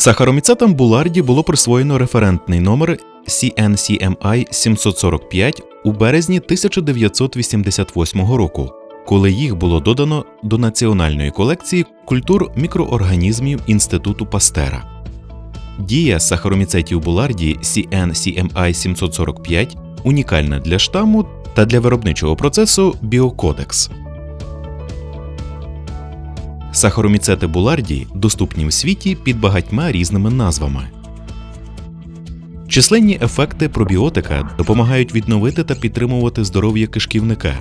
Сахароміцетам Буларді було присвоєно референтний номер CNCMI 745 у березні 1988 року, коли їх було додано до національної колекції культур мікроорганізмів Інституту Пастера. Дія сахароміцетів Буларді CNCMI 745 унікальна для штаму та для виробничого процесу Біокодекс. Сахароміцети Буларді доступні в світі під багатьма різними назвами. Численні ефекти пробіотика допомагають відновити та підтримувати здоров'я кишківника.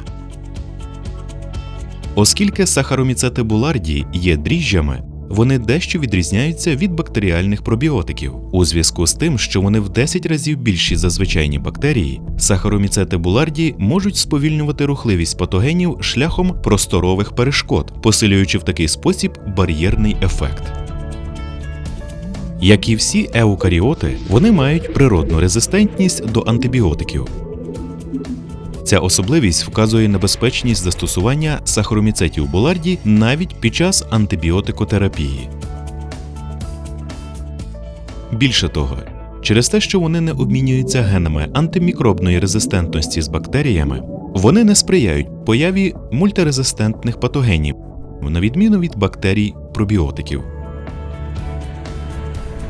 Оскільки сахароміцети Буларді є дріжджами, вони дещо відрізняються від бактеріальних пробіотиків. У зв'язку з тим, що вони в 10 разів більші за звичайні бактерії, сахароміцети Буларді можуть сповільнювати рухливість патогенів шляхом просторових перешкод, посилюючи в такий спосіб бар'єрний ефект. Як і всі еукаріоти, вони мають природну резистентність до антибіотиків. Ця особливість вказує небезпечність застосування сахароміцетів Буларді навіть під час антибіотикотерапії. Більше того, через те, що вони не обмінюються генами антимікробної резистентності з бактеріями, вони не сприяють появі мультирезистентних патогенів, на відміну від бактерій пробіотиків.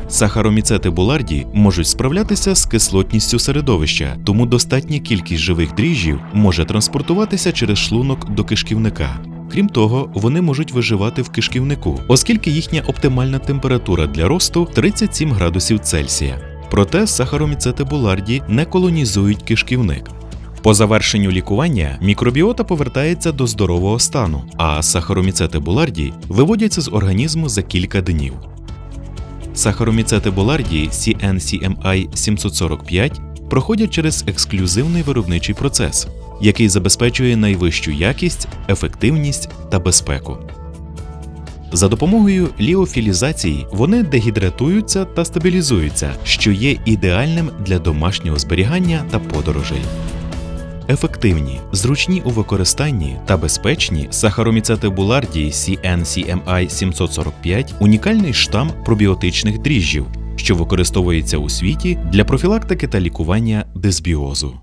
Сахароміцети Буларді можуть справлятися з кислотністю середовища, тому достатня кількість живих дріжджів може транспортуватися через шлунок до кишківника. Крім того, вони можуть виживати в кишківнику, оскільки їхня оптимальна температура для росту 37 градусів Цельсія. Проте сахароміцети Буларді не колонізують кишківник. По завершенню лікування мікробіота повертається до здорового стану, а сахароміцети Буларді виводяться з організму за кілька днів. Сахароміцети Буларді CNCMI 745 проходять через ексклюзивний виробничий процес, який забезпечує найвищу якість, ефективність та безпеку. За допомогою ліофілізації вони дегідратуються та стабілізуються, що є ідеальним для домашнього зберігання та подорожей. Ефективні, зручні у використанні та безпечні сахароміцети Буларді CNCMI 745 – унікальний штам пробіотичних дріжджів, що використовується у світі для профілактики та лікування дисбіозу.